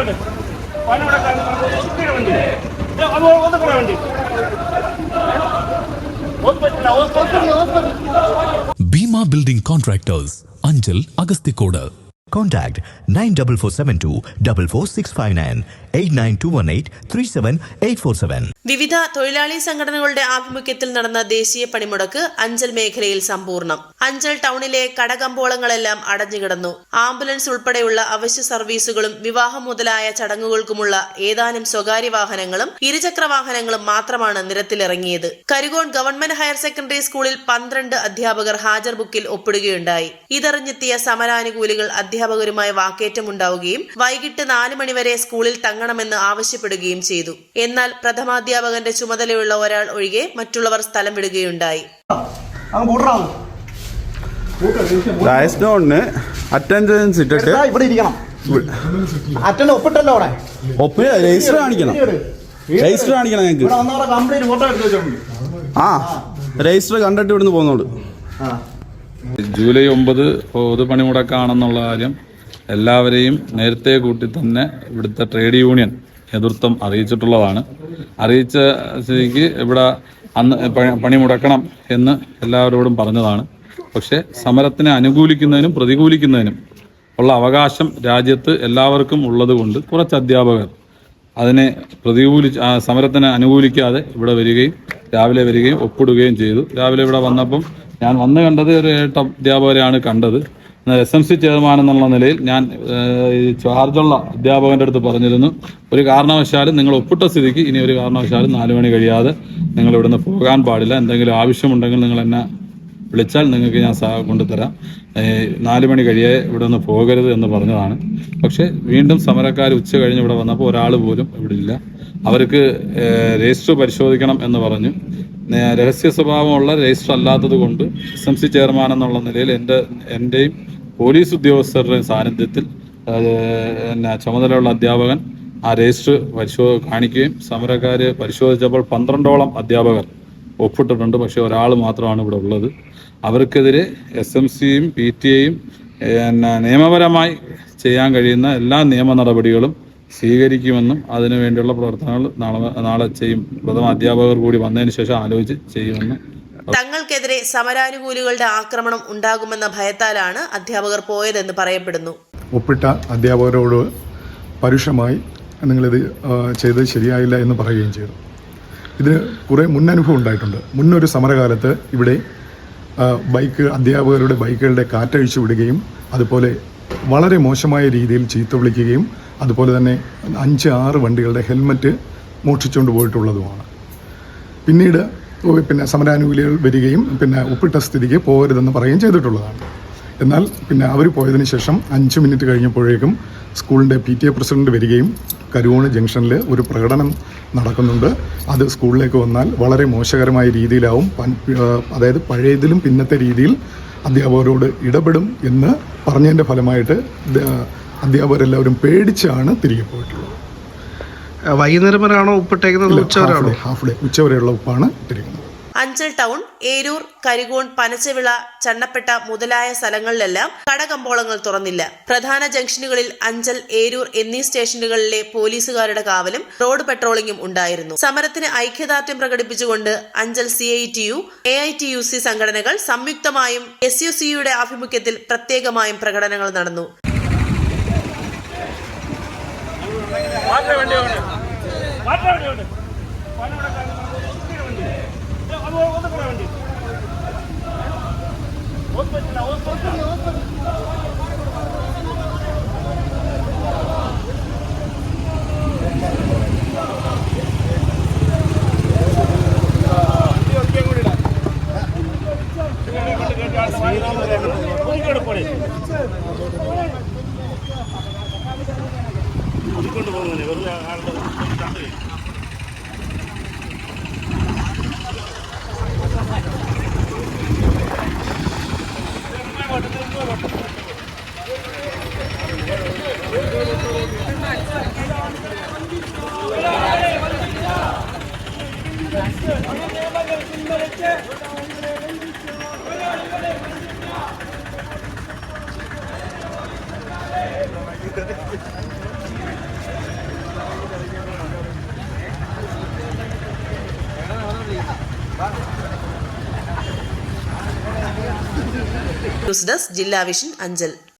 വണ്ടി. വണ്ടി. ഒതുക്കണ വണ്ടി. Bhima building contractors Anchal Agasthikode Contact 94472 44659 89218 37847. വിവിധ തൊഴിലാളി സംഘടനകളുടെ ആഭിമുഖ്യത്തിൽ നടന്ന ദേശീയ പണിമുടക്ക് അഞ്ചൽ മേഖലയിൽ സമ്പൂർണം. അഞ്ചൽ ടൗണിലെ കടകമ്പോളങ്ങളെല്ലാം അടഞ്ഞുകിടന്നു. ആംബുലൻസ് ഉൾപ്പെടെയുള്ള അവശ്യ സർവീസുകളും വിവാഹം മുതലായ ചടങ്ങുകൾക്കുമുള്ള ഏതാനും സ്വകാര്യ വാഹനങ്ങളും ഇരുചക്ര വാഹനങ്ങളും മാത്രമാണ് നിരത്തിലിറങ്ങിയത്. കരുകോൺ ഗവൺമെന്റ് ഹയർ സെക്കൻഡറി സ്കൂളിൽ പന്ത്രണ്ട് അധ്യാപകർ ഹാജർ ബുക്കിൽ ഒപ്പിടുകയുണ്ടായി. ഇതറിഞ്ഞെത്തിയ സമരാനുകൂലികൾ അധ്യാപകരുമായി വാക്കേറ്റമുണ്ടാവുകയും വൈകിട്ട് നാല് മണിവരെ സ്കൂളിൽ തങ്ങണമെന്ന് ആവശ്യപ്പെടുകയും ചെയ്തു. എന്നാൽ പ്രഥമാധ്യാപകന്റെ ചുമതലയുള്ള ഒരാൾ ഒഴികെ മറ്റുള്ളവർ സ്ഥലം വിടുകയുണ്ടായി. അറ്റൻഡൻസ് ഇട്ടിട്ട് ഇവിടെ ഇരിക്കണം. അറ്റൻഡ് ഒപ്പിട്ടല്ലോ അവിടെ. ഒപ്പ് രജിസ്റ്റർ കാണിക്കണം. രജിസ്റ്റർ ഞങ്ങൾക്ക് ആ രജിസ്റ്റർ കണ്ടിട്ട് ഇവിടുന്ന് ജൂലൈ ഒമ്പത് പൊതുപണിമുടക്കാണെന്നുള്ള കാര്യം എല്ലാവരെയും നേരത്തെ കൂട്ടി തന്നെ ഇവിടുത്തെ ട്രേഡ് യൂണിയൻ നേതൃത്വം അറിയിച്ചിട്ടുള്ളതാണ്. അറിയിച്ച സ്ഥിതിക്ക് ഇവിടെ അന്ന് പണി മുടക്കണം എന്ന് എല്ലാവരോടും പറഞ്ഞതാണ്. പക്ഷേ സമരത്തിനെ അനുകൂലിക്കുന്നതിനും പ്രതികൂലിക്കുന്നതിനും ഉള്ള അവകാശം രാജ്യത്ത് എല്ലാവർക്കും ഉള്ളതുകൊണ്ട് കുറച്ച് അധ്യാപകർ അതിനെ പ്രതികൂലി സമരത്തിനെ അനുകൂലിക്കാതെ ഇവിടെ വരികയും രാവിലെ വരികയും ഒപ്പിടുകയും ചെയ്തു. രാവിലെ ഇവിടെ വന്നപ്പം ഞാൻ വന്ന് കണ്ടത് ഒരു എട്ട് അധ്യാപകരെയാണ് കണ്ടത്. എസ് എം സി ചെയർമാൻ എന്നുള്ള നിലയിൽ ഞാൻ ചാർജുള്ള അധ്യാപകന്റെ അടുത്ത് പറഞ്ഞിരുന്നു. ഒരു കാരണവശാലും നിങ്ങൾ ഒപ്പിട്ട സ്ഥിതിക്ക് ഇനി ഒരു കാരണവശാലും നാല് മണി കഴിയാതെ നിങ്ങൾ ഇവിടുന്ന് പോകാൻ പാടില്ല. എന്തെങ്കിലും ആവശ്യമുണ്ടെങ്കിൽ നിങ്ങൾ എന്നെ വിളിച്ചാൽ നിങ്ങൾക്ക് ഞാൻ കൊണ്ടുതരാം. നാല് മണി കഴിയേ ഇവിടെ നിന്ന് പോകരുത് എന്ന് പറഞ്ഞതാണ്. പക്ഷേ വീണ്ടും സമരക്കാർ ഉച്ച കഴിഞ്ഞ് ഇവിടെ വന്നപ്പോൾ ഒരാൾ പോലും ഇവിടെ ഇല്ല. അവർക്ക് രജിസ്റ്റർ പരിശോധിക്കണം എന്ന് പറഞ്ഞു. രഹസ്യ സ്വഭാവമുള്ള രജിസ്റ്റർ അല്ലാത്തത് കൊണ്ട് എസ് എം സി ചെയർമാൻ എന്നുള്ള നിലയിൽ എന്റെ എന്റെയും പോലീസ് ഉദ്യോഗസ്ഥരുടെയും സാന്നിധ്യത്തിൽ എന്നാ ചുമതലയുള്ള അധ്യാപകൻ ആ രജിസ്റ്റർ പരിശോ കാണിക്കുകയും സമരക്കാർ പരിശോധിച്ചപ്പോൾ പന്ത്രണ്ടോളം അധ്യാപകർ ഒപ്പിട്ടിട്ടുണ്ട്. പക്ഷേ ഒരാൾ മാത്രമാണ് ഇവിടെ ഉള്ളത്. അവർക്കെതിരെ എസ് എം സിയും പി ടി എയും എന്നാ നിയമപരമായി ചെയ്യാൻ കഴിയുന്ന എല്ലാ നിയമ നടപടികളും സ്വീകരിക്കുമെന്നും അതിനുവേണ്ടിയുള്ള പ്രവർത്തനങ്ങൾ നാളെ നാളെ ചെയ്യും. പ്രഥമ അധ്യാപകർ കൂടി വന്നതിന് ശേഷം ആലോചിച്ച് ചെയ്യുമെന്നും തങ്ങൾക്കെതിരെ സമരാനുകൂലികളുടെ ആക്രമണം ഉണ്ടാകുമെന്ന ഭയത്താലാണ് അധ്യാപകർ പോയതെന്ന് പറയപ്പെടുന്നു. ഒപ്പിട്ട അധ്യാപകരോട് പരുഷമായി നിങ്ങളിത് ചെയ്ത് ചെയ്തത് ശരിയായില്ല എന്ന് പറയുകയും ചെയ്തു. ഇതിന് കുറേ മുന്നനുഭവം ഉണ്ടായിട്ടുണ്ട്. മുന്നൊരു സമരകാലത്ത് ഇവിടെ ബൈക്ക് അധ്യാപകരുടെ ബൈക്കുകളുടെ കാറ്റഴിച്ചു വിടുകയും അതുപോലെ വളരെ മോശമായ രീതിയിൽ ചീത്ത വിളിക്കുകയും അതുപോലെ തന്നെ അഞ്ച് ആറ് വണ്ടികളുടെ ഹെൽമറ്റ് മോഷ്ടിച്ചുകൊണ്ട് പോയിട്ടുള്ളതുമാണ്. പിന്നീട് പിന്നെ സമരാനുകൂലികൾ വരികയും പിന്നെ ഒപ്പിട്ട സ്ഥിതിക്ക് പോകരുതെന്ന് പറയുകയും ചെയ്തിട്ടുള്ളതാണ്. എന്നാൽ പിന്നെ അവർ പോയതിന് ശേഷം അഞ്ച് മിനിറ്റ് കഴിഞ്ഞപ്പോഴേക്കും സ്കൂളിന്റെ പി ടി എ പ്രസിഡന്റ് വരികയും കരുവോണ് ജംഗ്ഷനിൽ ഒരു പ്രകടനം നടക്കുന്നുണ്ട്. അത് സ്കൂളിലേക്ക് വന്നാൽ വളരെ മോശകരമായ രീതിയിലാവും. അതായത് പഴയതിലും പിന്നത്തെ രീതിയിൽ അധ്യാപകരോട് ഇടപെടും എന്ന് പറഞ്ഞതിന്റെ ഫലമായിട്ട് അധ്യാപകരെല്ലാവരും പേടിച്ചാണ് തിരികെ പോയിട്ടുള്ളത്. വൈകുന്നേരം വരെയാണോ ഉപ്പിട്ടേക്കുന്നത്? ഉച്ചവരാണോ ഹാഫ് ഡേ ഹാഫ് ഡേ ഉച്ചവരെയുള്ള ഉപ്പാണ് ഇട്ടിരിക്കുന്നത്. അഞ്ചൽ ടൗൺ ഏരൂർ കരികോൺ പനച്ചവിള ചണ്ണപ്പെട്ട മുതലായ സ്ഥലങ്ങളിലെല്ലാം കടകമ്പോളങ്ങൾ തുറന്നില്ല. പ്രധാന ജംഗ്ഷനുകളിൽ അഞ്ചൽ ഏരൂർ എന്നീ സ്റ്റേഷനുകളിലെ പോലീസുകാരുടെ കാവലും റോഡ് പെട്രോളിംഗും ഉണ്ടായിരുന്നു. സമരത്തിന് ഐക്യദാർഢ്യം പ്രകടിപ്പിച്ചുകൊണ്ട് Anchal C I T U A I T U C സംഘടനകൾ സംയുക്തമായും എസ് യു സിയുടെ ആഭിമുഖ്യത്തിൽ പ്രത്യേകമായും പ്രകടനങ്ങൾ നടന്നു. மாற்ற வேண்டிய ஒன்று. மாற்ற வேண்டிய ஒன்று. శ్రీరామ పోయి പോകുന്നതിന് വെറുതെ ആളുടെ ന്യൂസ് ഡെസ്ക് ജില്ലാ വിഷൻ അഞ്ചൽ